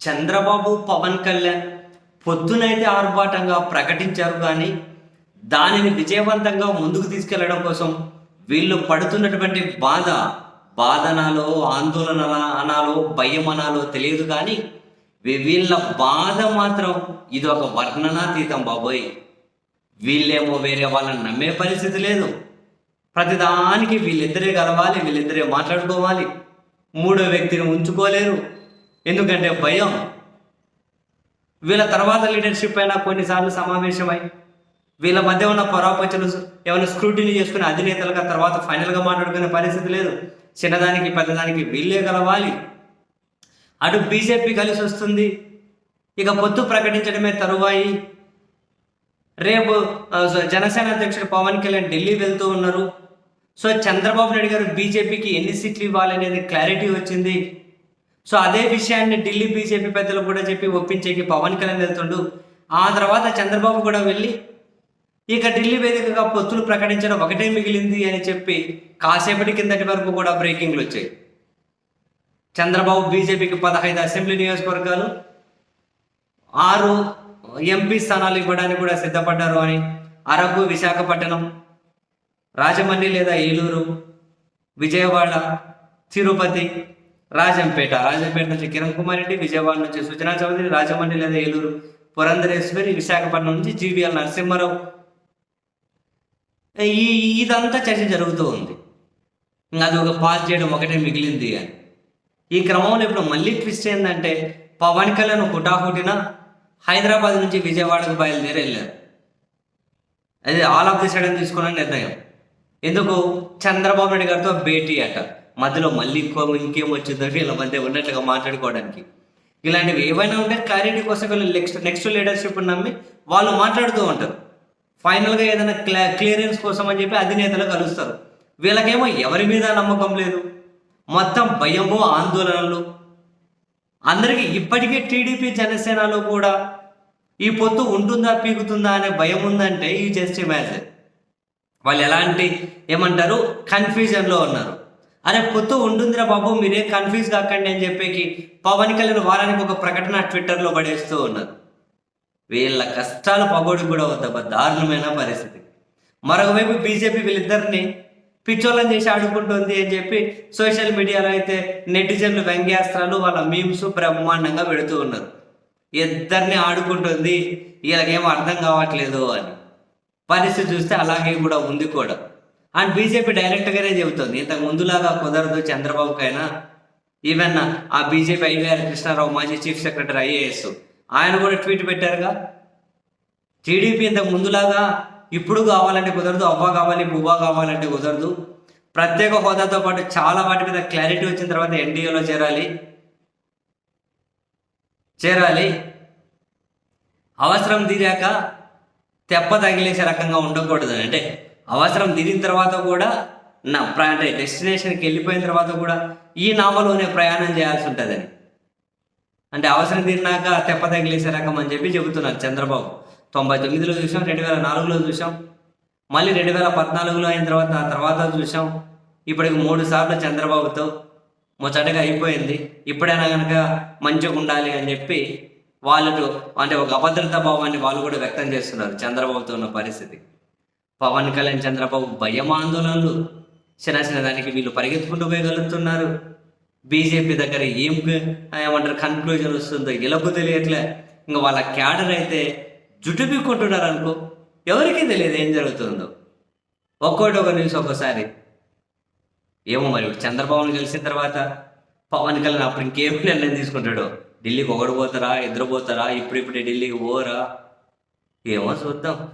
చంద్రబాబు పవన్ కళ్యాణ్ పొద్దునైతే ఆర్భాటంగా ప్రకటించారు కానీ దానిని విజయవంతంగా ముందుకు తీసుకెళ్ళడం కోసం వీళ్ళు పడుతున్నటువంటి బాధ బాధనాలో ఆందోళన అనాలో భయం అనాలో తెలియదు కానీ వీళ్ళ బాధ మాత్రం ఇది ఒక వర్ణనాతీతం బాబోయ్. వీళ్ళేమో వేరే వాళ్ళని నమ్మే పరిస్థితి లేదు. ప్రతిదానికి వీళ్ళిద్దరే కలవాలి వీళ్ళిద్దరే మాట్లాడుకోవాలి. మూడో వ్యక్తిని ఉంచుకోలేరు. ఎందుకంటే భయం. వీళ్ళ తర్వాత లీడర్షిప్ అయినా కొన్నిసార్లు సమావేశమై వీళ్ళ మధ్య ఉన్న పరాపచలు ఏమైనా స్క్రూటినీ చేసుకుని అధినేతలుగా తర్వాత ఫైనల్గా మాట్లాడుకునే పరిస్థితి లేదు. చిన్నదానికి పెద్దదానికి వీళ్ళే కలవాలి. అటు బీజేపీ కలిసి వస్తుంది. ఇక పొత్తు ప్రకటించడమే తరువాయి. రేపు సో జనసేన అధ్యక్షుడు పవన్ కళ్యాణ్ ఢిల్లీ వెళ్తూ ఉన్నారు. సో చంద్రబాబు నాయుడు గారు బీజేపీకి ఎన్ని సీట్లు ఇవ్వాలనేది క్లారిటీ వచ్చింది. సో అదే విషయాన్ని ఢిల్లీ బీజేపీ పెద్దలు కూడా చెప్పి ఒప్పించేకి పవన్ కళ్యాణ్ వెళ్తుండు. ఆ తర్వాత చంద్రబాబు కూడా వెళ్ళి ఇక ఢిల్లీ వేదికగా పొత్తులు ప్రకటించడం ఒకటే మిగిలింది అని చెప్పి కాసేపటి కిందటి వరకు కూడా బ్రేకింగ్లు వచ్చాయి. చంద్రబాబు బీజేపీకి పదహైదు అసెంబ్లీ నియోజకవర్గాలు ఆరు ఎంపీ స్థానాలు ఇవ్వడానికి కూడా సిద్ధపడ్డారు అని అరకు విశాఖపట్నం రాజమండ్రి లేదా ఏలూరు విజయవాడ తిరుపతి రాజంపేట రాజంపేట నుంచి కిరణ్ కుమార్ రెడ్డి విజయవాడ నుంచి సుజనా చౌదరి రాజమండ్రి లేదా ఏలూరు పురంధరేశ్వరి విశాఖపట్నం నుంచి జీవీఎల్ నరసింహారావు. ఈ ఇదంతా చర్చ జరుగుతూ ఉంది. ఇంకా అది ఒక పాస్ చేయడం ఒకటే మిగిలింది అని. ఈ క్రమంలో ఇప్పుడు మళ్ళీ ట్విస్ట్ ఏంటంటే పవన్ కళ్యాణ్ హుటాహుటిన హైదరాబాద్ నుంచి విజయవాడకు బయలుదేరి వెళ్ళారు. అది ఆల్ ఆఫ్ ది సడన్ తీసుకున్న నిర్ణయం. ఎందుకు? చంద్రబాబు నాయుడు గారితో భేటీ అట. మధ్యలో మళ్ళీ ఇంకో ఇంకేం వచ్చిందో వీళ్ళ మధ్య ఉన్నట్టుగా మాట్లాడుకోవడానికి. ఇలాంటివి ఏవైనా ఉంటే క్లారిటీ కోసం వీళ్ళు నెక్స్ట్ నెక్స్ట్ లీడర్షిప్ నమ్మి వాళ్ళు మాట్లాడుతూ ఉంటారు. ఫైనల్గా ఏదైనా క్లా క్లియరెన్స్ కోసం అని చెప్పి అధినేతలు కలుస్తారు. వీళ్ళకేమో ఎవరి మీద నమ్మకం లేదు. మొత్తం భయము ఆందోళనలు. అందరికీ ఇప్పటికే టీడీపీ జనసేనలో కూడా ఈ పొత్తు ఉంటుందా పీకుతుందా అనే భయం ఉందంటే ఈ జస్ట్ ఇమాజిన్. వాళ్ళు ఎలాంటి ఏమంటారు? కన్ఫ్యూజన్లో ఉన్నారు. అరే పొత్తు ఉంటుందిరా బాబు మీరేం కన్ఫ్యూజ్ కాకండి అని చెప్పేకి పవన్ కళ్యాణ్ వారానికి ఒక ప్రకటన ట్విట్టర్లో పడేస్తూ ఉన్నారు. వీళ్ళ కష్టాలు పగోడి కూడా వద్ద దారుణమైన పరిస్థితి. మరొకవైపు బీజేపీ వీళ్ళిద్దరిని పిచ్చోళ్ళని చేసి ఆడుకుంటుంది అని చెప్పి సోషల్ మీడియాలో అయితే నెటిజన్లు వ్యంగ్యాస్త్రాలు వాళ్ళ మీమ్స్ బ్రహ్మాండంగా పెడుతూ ఉన్నారు. ఇద్దరిని ఆడుకుంటుంది వీళ్ళకేం అర్థం కావట్లేదు అని. పరిస్థితి చూస్తే అలాగే కూడా ఉంది కూడా. అండ్ బీజేపీ డైరెక్ట్గానే చెబుతుంది. ఇంతకు ముందులాగా కుదరదు చంద్రబాబుకైనా. ఈవెన్ ఆ బీజేపీ ఐవీఆర్ కృష్ణారావు మాజీ చీఫ్ సెక్రటరీ ఐఏఎస్. ఆయన కూడా ట్వీట్ పెట్టారుగా. టీడీపీ ఇంతకు ముందులాగా ఇప్పుడు కావాలంటే కుదరదు అవ్వ కావాలి బువ్వ కావాలంటే కుదరదు. ప్రత్యేక హోదాతో పాటు చాలా వాటి మీద క్లారిటీ వచ్చిన తర్వాత ఎన్డీఏలో చేరాలి. చేరాలి. అవసరం తీరాక తెప్ప తగిలేసే రకంగా ఉండకూడదు అంటే అవసరం తీరిన తర్వాత కూడా నా ప్ర అంటే డెస్టినేషన్కి వెళ్ళిపోయిన తర్వాత కూడా ఈ నామలోనే ప్రయాణం చేయాల్సి ఉంటుందని. అంటే అవసరం తీరినాక తెప్ప తగిలేసే రకం అని చెప్పి చెబుతున్నారు చంద్రబాబు. తొంభై తొమ్మిదిలో చూసాం రెండు వేల నాలుగులో చూసాం మళ్ళీ రెండు వేల పద్నాలుగులో అయిన తర్వాత ఆ తర్వాత చూసాం. ఇప్పటికి మూడు సార్లు చంద్రబాబుతో ముచ్చటగా అయిపోయింది. ఇప్పుడైనా కనుక మంచిగా ఉండాలి అని చెప్పి వాళ్ళు అంటే ఒక అభద్రతా భావాన్ని వాళ్ళు కూడా వ్యక్తం చేస్తున్నారు చంద్రబాబుతో ఉన్న పరిస్థితి. పవన్ కళ్యాణ్ చంద్రబాబు భయం ఆందోళనలు చిన్న చిన్న దానికి వీళ్ళు పరిగెత్తుకుంటూ పోయగలుగుతున్నారు. బీజేపీ దగ్గర ఏం ఏమంటారు కన్క్లూజన్ వస్తుందో ఇలకు తెలియట్లే. ఇంకా వాళ్ళ క్యాడర్ అయితే జుటుపిక్కుంటున్నారు అనుకో ఎవరికీ తెలియదు ఏం జరుగుతుందో. ఒక్కోటి ఒక న్యూస్ ఒక్కోసారి. ఏమో మరి చంద్రబాబును కలిసిన తర్వాత పవన్ కళ్యాణ్ అప్పుడు ఇంకేం నిర్ణయం తీసుకుంటాడు? ఢిల్లీకి ఒకడు పోతారా ఇద్దరు పోతారా ఇప్పుడిప్పుడే ఢిల్లీకి పోరా? ఏమో చూద్దాం.